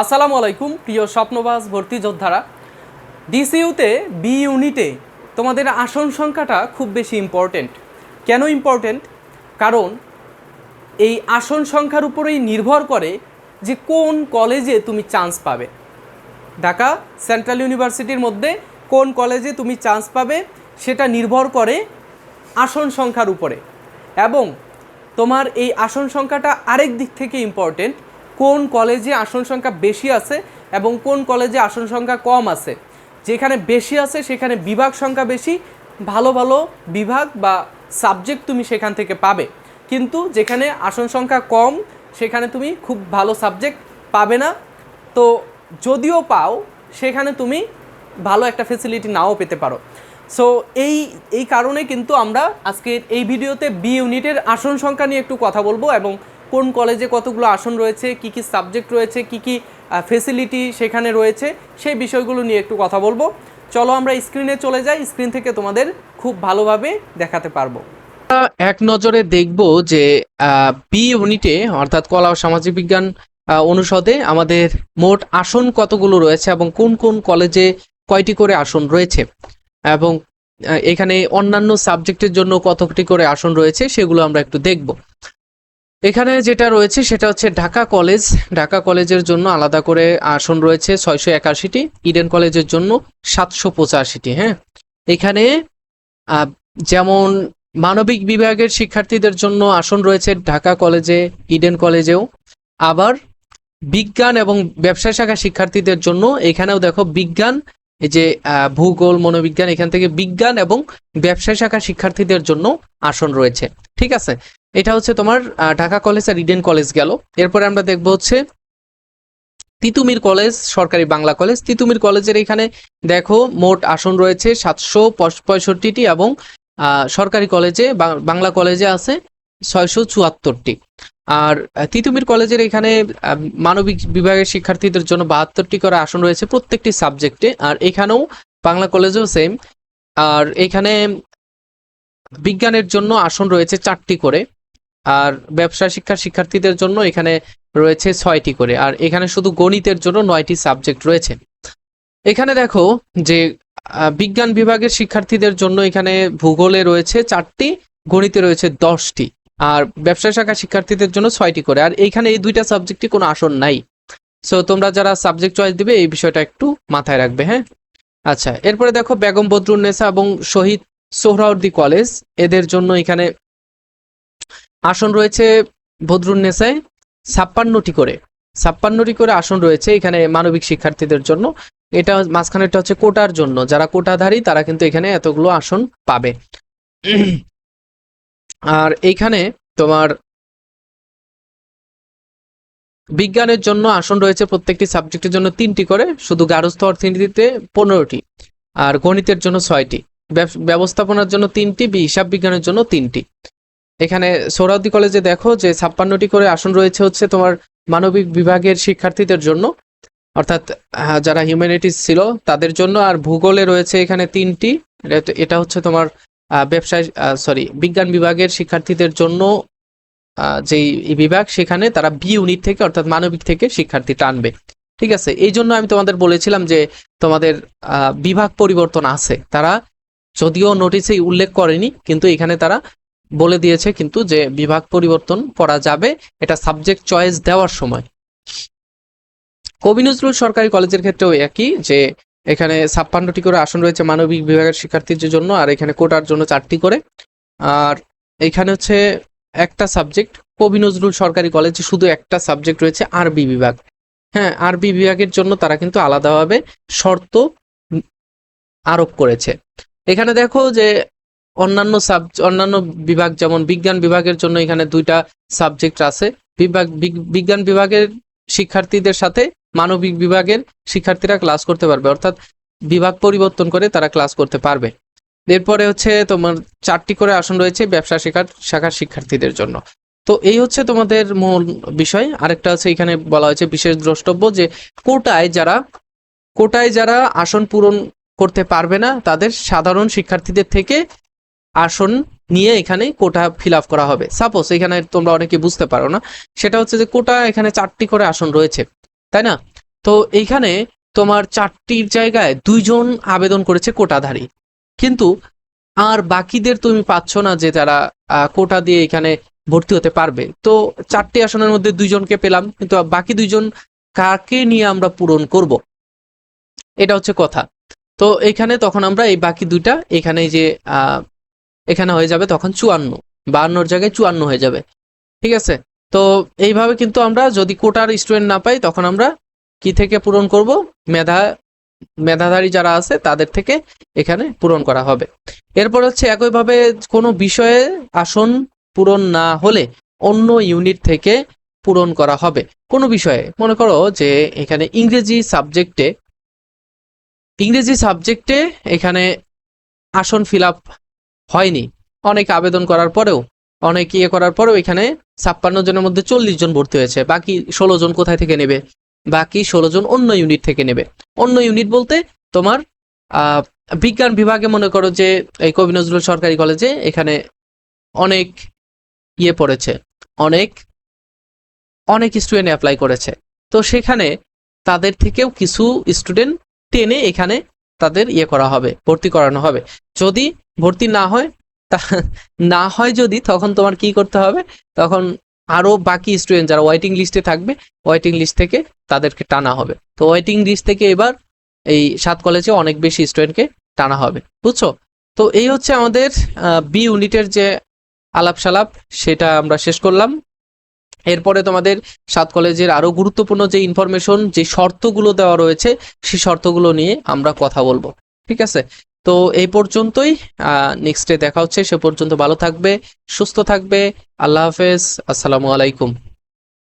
আসসালামু আলাইকুম, প্রিয় স্বপ্নবাস ভর্তি যোদ্ধারা। ডিসিইউতে বি ইউনিটে তোমাদের আসন সংখ্যাটা খুব বেশি ইম্পর্টেন্ট কেন ইম্পর্টেন্ট কারণ এই আসন সংখ্যার উপরেই নির্ভর করে যে কোন কলেজে তুমি চান্স পাবে। ঢাকা সেন্ট্রাল ইউনিভার্সিটির মধ্যে কোন কলেজে তুমি চান্স পাবে, সেটা নির্ভর করে আসন সংখ্যার উপরে। এবং তোমার এই আসন সংখ্যাটা আরেক দিক থেকে ইম্পর্টেন্ট কোন কলেজে আসন সংখ্যা বেশি আছে এবং কোন কলেজে আসন সংখ্যা কম আছে? যেখানে বেশি আছে, সেখানে বিভাগ সংখ্যা বেশি, ভালো ভালো বিভাগ বা সাবজেক্ট তুমি সেখান থেকে পাবে। কিন্তু যেখানে আসন সংখ্যা কম, সেখানে তুমি খুব ভালো সাবজেক্ট পাবে না। তো যদিও পাও, সেখানে তুমি ভালো একটা ফেসিলিটি নাও পেতে পারো। সো এই এই কারণে কিন্তু আমরা আজকে এই ভিডিওতে বি ইউনিটের আসন সংখ্যা নিয়ে একটু কথা বলব এবং কোন কলেজে কতগুলো আসন রয়েছে, কি কি সাবজেক্ট রয়েছে, কি কি ফেসিলিটি সেখানে রয়েছে, সেই বিষয়গুলো নিয়ে একটু কথা বলব। চলো আমরা স্ক্রিনে চলে যাই স্ক্রিন থেকে তোমাদের খুব ভালোভাবে দেখাতে পারব। এক নজরে দেখব যে বি ইউনিটে অর্থাৎ কলা ও সামাজিক বিজ্ঞান অনুষদে আমাদের মোট আসন কতগুলো রয়েছে এবং কোন কোন কলেজে কয়টি করে আসন রয়েছে এবং এখানে অন্যান্য সাবজেক্টের জন্য কতটি করে আসন রয়েছে সেগুলো আমরা একটু দেখব। এখানে যেটা রয়েছে সেটা হচ্ছে ঢাকা কলেজ। ঢাকা কলেজের জন্য আলাদা করে আসন রয়েছে ছয়শো একাশিটি। ইডেন কলেজের জন্য সাতশো পঁচাশিটি হ্যাঁ? এখানে যেমন মানবিক বিভাগের শিক্ষার্থীদের জন্য আসন রয়েছে ঢাকা কলেজে, ইডেন কলেজেও। আবার বিজ্ঞান এবং ব্যবসা শাখা শিক্ষার্থীদের জন্য এখানেও দেখো বিজ্ঞান, এই যে ভূগোল, মনোবিজ্ঞান, এখান থেকে বিজ্ঞান এবং ব্যবসা শাখা শিক্ষার্থীদের জন্য আসন রয়েছে। ঠিক আছে? এটা হচ্ছে তোমার ঢাকা কলেজ আর ইডেন কলেজ গেল। এরপরে আমরা দেখব হচ্ছে তিতুমির কলেজ, সরকারি বাংলা কলেজ। তিতুমির কলেজের এখানে দেখো মোট আসন রয়েছে সাতশো পঁয়ষট্টিটি এবং সরকারি কলেজে বাংলা কলেজে আছে ছয়শো চুয়াত্তরটি। আর তিতুমির কলেজের এখানে মানবিক বিভাগের শিক্ষার্থীদের জন্য বাহাত্তরটি করে আসন রয়েছে প্রত্যেকটি সাবজেক্টে। আর এখানেও বাংলা কলেজেও সেম আর এখানে বিজ্ঞানের জন্য আসন রয়েছে চারটি করে। আর ব্যবসা শিক্ষার শিক্ষার্থীদের জন্য এখানে রয়েছে ছয়টি করে। আর এখানে শুধু গণিতের জন্য নয়টি সাবজেক্ট রয়েছে। এখানে দেখো যে বিজ্ঞান বিভাগের শিক্ষার্থীদের জন্য এখানে ভূগোলে রয়েছে চারটি, গণিতে রয়েছে দশটি। আর ব্যবসা শাখা শিক্ষার্থীদের জন্য ছয়টি করে। আর এইখানে এই দুইটা সাবজেক্টে কোনো আসন নাই। সো তোমরা যারা সাবজেক্ট চয়েস দিবে, এই বিষয়টা একটু মাথায় রাখবে হ্যাঁ? আচ্ছা এরপরে দেখো বেগম বদরুন্নেসা এবং শহীদ সোহরাউদ্দি কলেজ। এদের জন্য এখানে আসন রয়েছে বদরুন্নেসায় ছাপ্পান্নটি করে। ছাপ্পান্নটি করে আসন রয়েছে এখানে মানবিক শিক্ষার্থীদের জন্য। এটা মাঝখানেরটা হচ্ছে কোটার জন্য। যারা কোটাধারী, তারা কিন্তু এখানে এতগুলো আসন পাবে। আর এইখানে তোমার বিজ্ঞানের জন্য আসন রয়েছে প্রত্যেকটি সাবজেক্টের জন্য তিনটি করে, শুধু গার্হস্থ্য অর্থনীতিতে পনেরোটি আর গণিতের জন্য ছয়টি। ব্যব- ব্যবস্থাপনার জন্য তিনটি হিসাব বিজ্ঞানের জন্য তিনটি। এখানে সৌরাদ্দি কলেজে দেখো যে ছাপ্পান্নটি করে আসন রয়েছে হচ্ছে তোমার মানবিক বিভাগের শিক্ষার্থীদের জন্য। অর্থাৎ যারা হিউম্যানিটিস ছিল তাদের জন্য। আর ভূগোলে রয়েছে এখানে তিনটি। এটা- হচ্ছে তোমার ব্যবসায় সরি বিজ্ঞান বিভাগের শিক্ষার্থীদের জন্য যেই বিভাগ, সেখানে তারা বি ইউনিট থেকে, অর্থাৎ মানবিক থেকে শিক্ষার্থী টানবে ঠিক আছে? এই জন্য আমি তোমাদের বলেছিলাম যে তোমাদের বিভাগ পরিবর্তন আছে। তারা যদিও নোটিসে উল্লেখ করেনি, কিন্তু এখানে তারা বলে দিয়েছে কিন্তু যে বিভাগ পরিবর্তন করা যাবে, এটা সাবজেক্ট চয়েস দেওয়ার সময়। কবি নজরুল সরকারি কলেজের ক্ষেত্রেও একই যে এখানে ছাপ্পান্নটি করে আসন রয়েছে মানবিক বিভাগের শিক্ষার্থীদের জন্য আর এখানে কোটার জন্য চারটি করে। আর এখানে হচ্ছে একটা সাবজেক্ট কবি নজরুল সরকারি কলেজে শুধু একটা সাবজেক্ট রয়েছে আরবি বিভাগ। হ্যাঁ আরবি বিভাগের জন্য তারা কিন্তু আলাদাভাবে শর্ত আরোপ করেছে। এখানে দেখো যে অন্যান্য সাব অন্যান্য বিভাগ যেমন বিজ্ঞান বিভাগের জন্য এখানে দুইটা সাবজেক্ট আছে। বিভাগ বিজ্ঞান বিভাগের শিক্ষার্থীদের সাথে মানবিক বিভাগের শিক্ষার্থীরা ক্লাস করতে পারবে। অর্থাৎ বিভাগ পরিবর্তন করে তারা ক্লাস করতে পারবে। এরপরে হচ্ছে তোমার চারটি করে আসন রয়েছে ব্যবসা শেখার, শাখার শিক্ষার্থীদের জন্য। তো এই হচ্ছে তোমাদের মূল বিষয়। আরেকটা হচ্ছে এখানে বলা হয়েছে বিশেষ দ্রষ্টব্য যে কোটায় যারা কোটায় যারা আসন পূরণ করতে পারবে না, তাদের সাধারণ শিক্ষার্থীদের থেকে আসন নিয়ে এখানে কোটা ফিল আপ করা হবে। সাপোজ এখানে তোমরা অনেকে বুঝতে পারো না, সেটা হচ্ছে যে কোটা এখানে চারটি করে আসন রয়েছে, তাই না? তো এইখানে তোমার চারটির জায়গায় দুইজন আবেদন করেছে কোটাধারী। কিন্তু আর বাকিদের তুমি পাচ্ছ না যে তারা কোটা দিয়ে এখানে ভর্তি হতে পারবে। তো চারটি আসনের মধ্যে দুইজনকে পেলাম, কিন্তু বাকি দুইজন কাকে নিয়ে আমরা পূরণ করব? এটা হচ্ছে কথা। তো এখানে তখন আমরা এই বাকি দুইটা, এখানে যে এখানে হয়ে যাবে তখন চুয়ান্ন। বাহান্নর জায়গায় চুয়ান্ন হয়ে যাবে। ঠিক আছে? তো এইভাবে কিন্তু আমরা যদি কোটার স্টুডেন্ট না পাই, তখন আমরা কি থেকে পূরণ করব? মেধা, মেধাধারী যারা আছে, তাদের থেকে এখানে পূরণ করা হবে। এরপর হচ্ছে একইভাবে কোনো বিষয়ে আসন পূরণ না হলে অন্য ইউনিট থেকে পূরণ করা হবে। কোনো বিষয়ে। মনে করো যে এখানে ইংরেজি সাবজেক্টে ইংরেজি সাবজেক্টে এখানে আসন ফিল হয়নি। অনেক আবেদন করার পরেও, অনেক ইয়ে করার পরেও এখানে ছাপ্পান্ন জনের মধ্যে চল্লিশ জন ভর্তি হয়েছে। বাকি ষোলো জন কোথায় থেকে নেবে? বাকি ষোলো জন অন্য ইউনিট থেকে নেবে। অন্য ইউনিট বলতে তোমার বিজ্ঞান বিভাগে মনে করো যে, এই কবি নজরুল সরকারি কলেজে এখানে অনেক ইয়ে পড়েছে। অনেক অনেক স্টুডেন্ট অ্যাপ্লাই করেছে। তো সেখানে তাদের থেকেও কিছু স্টুডেন্ট টেনে এখানে তাদের ইয়ে করা হবে, ভর্তি করানো হবে। যদি ভর্তি না হয়, তা না হয় যদি, তখন তোমার কি করতে হবে? তখন আরও বাকি স্টুডেন্ট যারা ওয়েটিং লিস্টে থাকবে ওয়েটিং লিস্ট থেকে তাদেরকে টানা হবে। তো ওয়েটিং লিস্ট থেকে এবার এই সাত কলেজে অনেক বেশি স্টুডেন্টকে টানা হবে, বুঝছ? তো এই হচ্ছে আমাদের বি ইউনিটের যে আলাপ সালাপ সেটা আমরা শেষ করলাম। এরপরে তোমাদের সাত কলেজের আরও গুরুত্বপূর্ণ যে ইনফরমেশন যে শর্তগুলো দেওয়া রয়েছে সেই শর্তগুলো নিয়ে আমরা কথা বলব, ঠিক আছে? তো এই পর্যন্তই। নেক্সট ডে দেখা হচ্ছে। সে পর্যন্ত ভালো থাকবে, সুস্থ থাকবে। আল্লাহ হাফেজ। আসসালামু আলাইকুম।